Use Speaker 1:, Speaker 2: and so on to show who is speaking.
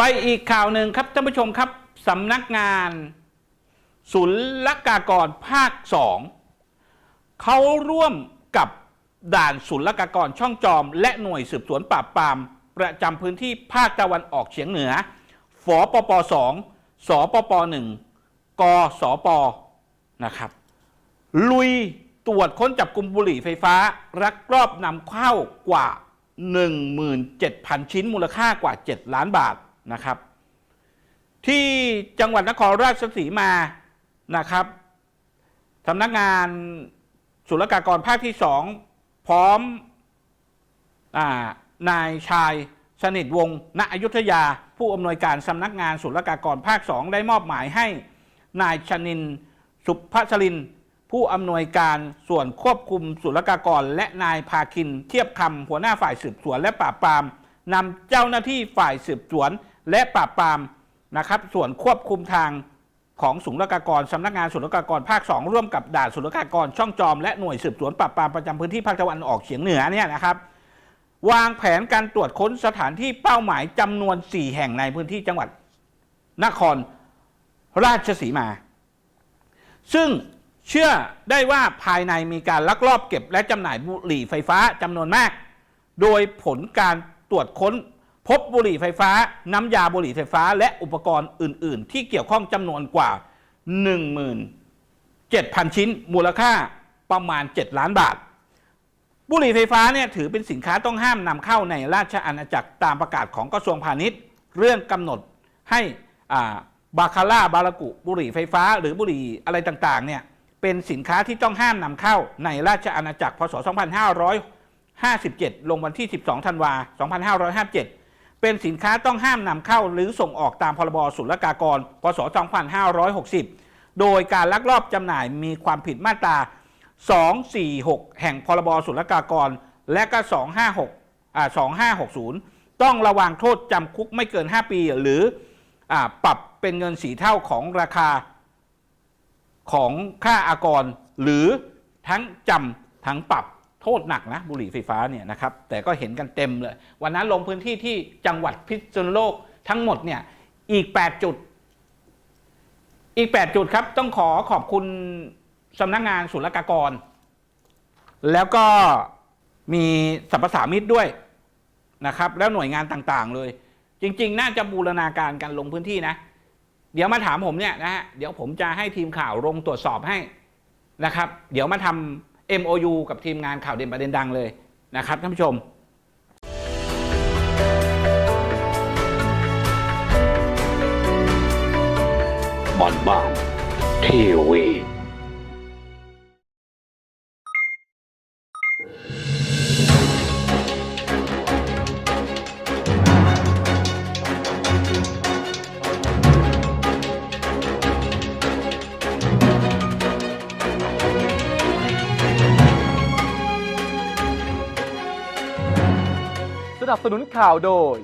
Speaker 1: ไปอีกข่าวหนึ่งครับท่านผู้ชมครับสำนักงานศุลกากรภาคสองเขาร่วมกับด่านศุลกากรช่องจอม และหน่วยสืบสวนปราบปราม ประจำพื้นที่ภาคตะวันออกเฉียงเหนือฝปปสองสปปหนึ่งกสปนะครับ ลุยตรวจค้นจับกลุ่มบุหรี่ไฟฟ้ารักรอบนำเข้ากว่า 17,000 ชิ้นมูลค่ากว่า 7 ล้านบาท นะครับ ที่จังหวัดนครราชสีมานะครับสำนักงานศุลกากรภาคที่สองพร้อมอนายชายสนิทวงศ์ณอยุธยา ผู้อำนวยการสำนักงานศุลกากรภาคสองได้มอบหมายให้นายชนินสุภชลิน ผู้อำนวยการส่วนควบคุมศุลกากร และนายภาคิน เทียบคำหัวหน้าฝ่ายสืบสวนและปราบปราม นำเจ้าหน้าที่ฝ่ายสืบสวน และปราบปรามนะครับส่วนควบคุมทางของศุลกากรสำนักงานศุลกากรภาค 2 ร่วมกับด่านศุลกากรช่องจอม และหน่วยสืบสวนปราบปรามประจำพื้นที่ภาคตะวันออกเฉียงเหนือเนี่ยนะครับ วางแผนการตรวจค้นสถานที่เป้าหมายจำนวน 4 แห่งในพื้นที่จังหวัด นครราชสีมา ซึ่งเชื่อได้ว่าภายในมีการลักลอบเก็บและจำหน่ายบุหรี่ไฟฟ้าจำนวนมาก โดยผลการ ตรวจค้น พบบุหรี่ไฟฟ้า น้ำยาบุหรี่ไฟฟ้า และอุปกรณ์อื่น ๆ ที่เกี่ยวข้องจำนวนกว่า 17,000 ชิ้น มูลค่าประมาณ 7 ล้านบาท บุหรี่ไฟฟ้าเนี่ยถือเป็นสินค้าต้องห้ามนำเข้าในราชอาณาจักรตามประกาศของกระทรวงพาณิชย์ เรื่องกำหนดให้บาคาร่าบารากุบุหรี่ไฟฟ้า หรือบุหรี่อะไรต่าง ๆ เนี่ยเป็นสินค้าที่ต้องห้ามนำเข้าในราชอาณาจักรพศ 2 5 6 2557 ลงวันที่ 12 ธันวา 2557 เป็นสินค้าต้องห้ามนำเข้าหรือส่งออกตามพรบศุลกากร พศ 2560 โดยการลักลอบจำหน่ายมีความผิดมาตรา 246 แห่งพรบศุลกากร และก็ 256อ่า2560 ต้องระวังโทษจำคุกไม่เกิน 5 ปี หรืออปรับเป็นเงินสีเท่าของราคาของค่าอากร หรือทั้งจำทั้งปรับ ษหนักนะบุหรี่ไฟฟ้าเนี่ยนะครับแต่ก็เห็นกันเต็มเลย วันนั้นลงพื้นที่ที่จังหวัดพิษณุโลกทั้งหมดเนี่ยอีก 8 จุด อีก 8 จุดครับ ต้องขอขอบคุณสำนักงานศุลกากร แล้วก็มีสรรพสามิตด้วยนะครับ แล้วหน่วยงานต่างๆเลย จริง ๆ น่าจะบูรณาการกันลงพื้นที่นะ เดี๋ยวมาถามผมเนี่ยนะฮะเดี๋ยวผมจะให้ทีมข่าวลงตรวจสอบให้นะครับ เดี๋ยวมาทำ MOU กับทีมงานข่าวเด่นประเด็นดังเลยนะครับท่านผู้ชม
Speaker 2: บอนบ้านทีวี
Speaker 3: นับสนุนข่าวโดย